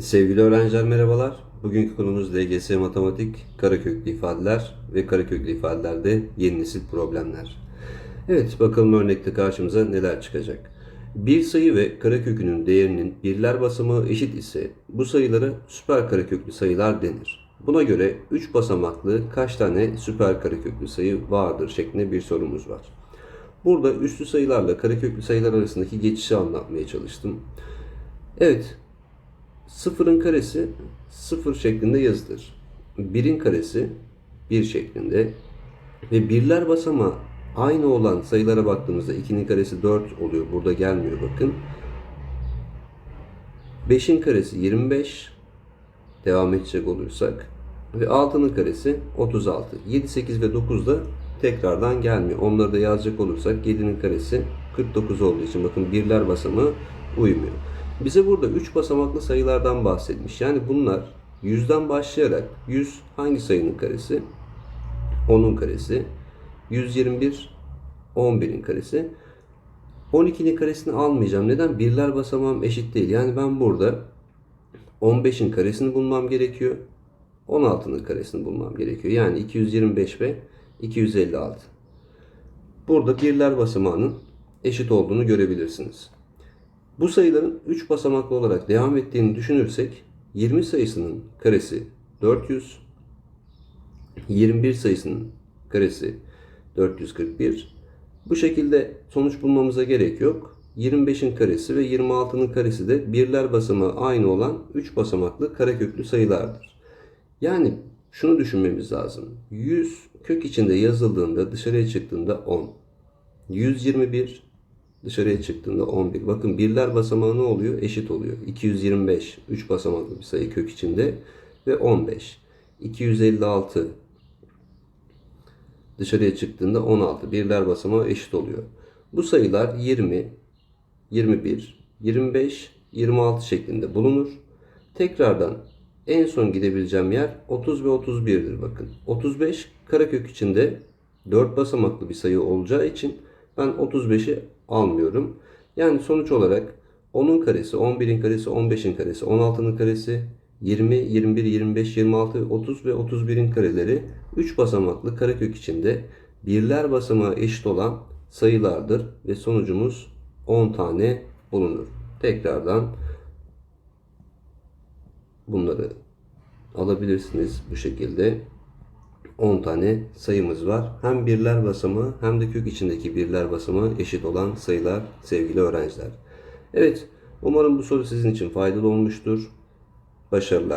Sevgili öğrenciler merhabalar. Bugünkü konumuz LGS Matematik, kareköklü ifadeler ve kareköklü ifadelerde yeni nesil problemler. Evet bakalım örnekte karşımıza neler çıkacak. Bir sayı ve karekökünün değerinin birler basamağı eşit ise bu sayılara süper kareköklü sayılar denir. Buna göre 3 basamaklı kaç tane süper kareköklü sayı vardır şeklinde bir sorumuz var. Burada üslü sayılarla kareköklü sayılar arasındaki geçişi anlatmaya çalıştım. Evet, Sıfırın karesi sıfır şeklinde yazılır. Birin karesi bir şeklinde ve birler basamağı aynı olan sayılara baktığımızda 2'nin karesi 4 oluyor. Burada gelmiyor bakın. 5'in karesi 25 devam edecek olursak ve 6'nın karesi 36. 7, 8 ve 9 da tekrardan gelmiyor. Onları da yazacak olursak 7'nin karesi 49 olduğu için bakın birler basamağı uymuyor. Bize burada 3 basamaklı sayılardan bahsetmiş. Yani bunlar 100'den başlayarak 100 hangi sayının karesi? 10'un karesi. 121 11'in karesi. 12'nin karesini almayacağım. Neden? Birler basamağım eşit değil. Yani ben burada 15'in karesini bulmam gerekiyor. 16'nın karesini bulmam gerekiyor. Yani 225 ve 256. Burada birler basamağının eşit olduğunu görebilirsiniz. Bu sayıların 3 basamaklı olarak devam ettiğini düşünürsek 20 sayısının karesi 400, 21 sayısının karesi 441. Bu şekilde sonuç bulmamıza gerek yok. 25'in karesi ve 26'nın karesi de birler basamağı aynı olan 3 basamaklı kareköklü sayılardır. Yani şunu düşünmemiz lazım. 100 kök içinde yazıldığında dışarıya çıktığında 10. 121 dışarıya çıktığında 11. Bakın birler basamağı ne oluyor? Eşit oluyor. 225 3 basamaklı bir sayı kök içinde ve 15. 256 dışarıya çıktığında 16. Birler basamağı eşit oluyor. Bu sayılar 20, 21, 25, 26 şeklinde bulunur. Tekrardan en son gidebileceğim yer 30 ve 31'dir bakın. 35 karekök içinde 4 basamaklı bir sayı olacağı için ben 35'i almıyorum. Yani sonuç olarak 10'un karesi, 11'in karesi, 15'in karesi, 16'nın karesi, 20, 21, 25, 26, 30 ve 31'in kareleri 3 basamaklı karekök içinde birler basamağı eşit olan sayılardır ve sonucumuz 10 tane bulunur. Tekrardan bunları alabilirsiniz bu şekilde. 10 tane sayımız var. Hem birler basamağı hem de kök içindeki birler basamağı eşit olan sayılar sevgili öğrenciler. Evet, umarım bu soru sizin için faydalı olmuştur. Başarılar.